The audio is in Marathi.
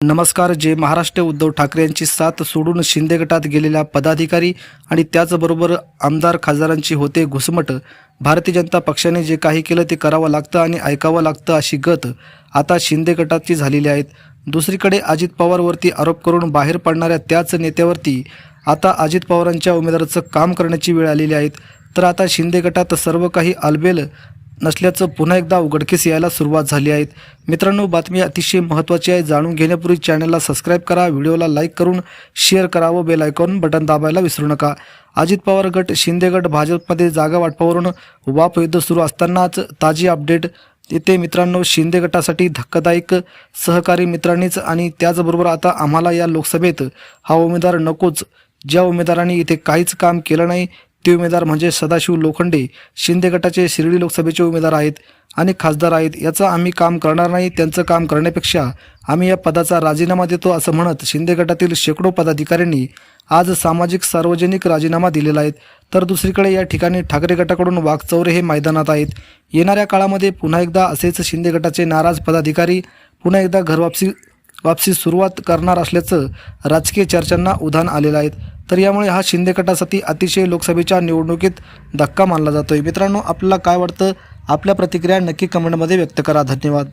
नमस्कार जे महाराष्ट्र उद्धव ठाकरे यांची साथ सोडून शिंदे गटात गेलेल्या पदाधिकारी आणि त्याचबरोबर आमदार खासदारांची होते घुसमट भारतीय जनता पक्षाने जे काही केलं ते करावं लागतं आणि ऐकावं लागतं अशी गत आता शिंदे गटाची झालेली आहेत. दुसरीकडे अजित पवारवरती आरोप करून बाहेर पडणाऱ्या त्याच नेत्यावरती आता अजित पवारांच्या उमेदवाराचं काम करण्याची वेळ आलेली आहे. तर आता शिंदे गटात सर्व काही आलबेल नसल्याचं पुन्हा एकदा उघडकीस यायला सुरुवात झाली आहेत मित्रांनो बातमी अतिशय महत्त्वाची आहे. जाणून घेण्यापूर्वी चॅनलला सबस्क्राईब करा. व्हिडिओला लाईक करून शेअर करा व बेल आयकॉन बटन दाबायला विसरू नका. अजित पवार गट शिंदे गट भाजपमध्ये जागा वाटपावरून वाप युद्ध सुरू असतानाच ताजी अपडेट. येथे मित्रांनो शिंदे गटासाठी धक्कादायक सहकारी मित्रांनीच आणि त्याचबरोबर आता आम्हाला या लोकसभेत हा उमेदवार नकोच. ज्या उमेदवारांनी इथे काहीच काम केलं नाही ते उमेदवार म्हणजे सदाशिव लोखंडे. शिंदे गटाचे शिर्डी लोकसभेचे उमेदवार आहेत आणि खासदार आहेत. याचं आम्ही काम करणार नाही त्यांचं काम करण्यापेक्षा आम्ही या पदाचा राजीनामा देतो असं म्हणत शिंदे गटातील शेकडो पदाधिकाऱ्यांनी आज सामाजिक सार्वजनिक राजीनामा दिलेला आहे. तर दुसरीकडे या ठिकाणी ठाकरे गटाकडून वाघचौरे हे मैदानात आहेत. येणाऱ्या काळामध्ये पुन्हा एकदा असेच शिंदे गटाचे नाराज पदाधिकारी पुन्हा एकदा घरवापसी वापसी सुरुवात करणार असल्याचं राजकीय चर्चांना उधाण आलेलं आहे. तर यामुळे हा शिंदे गटासाठी अतिशय लोकसभेच्या निवडणुकीत धक्का मानला जातोय. मित्रांनो आपल्याला काय वाटतं? आपल्या प्रतिक्रिया नक्की कमेंटमध्ये व्यक्त करा. धन्यवाद.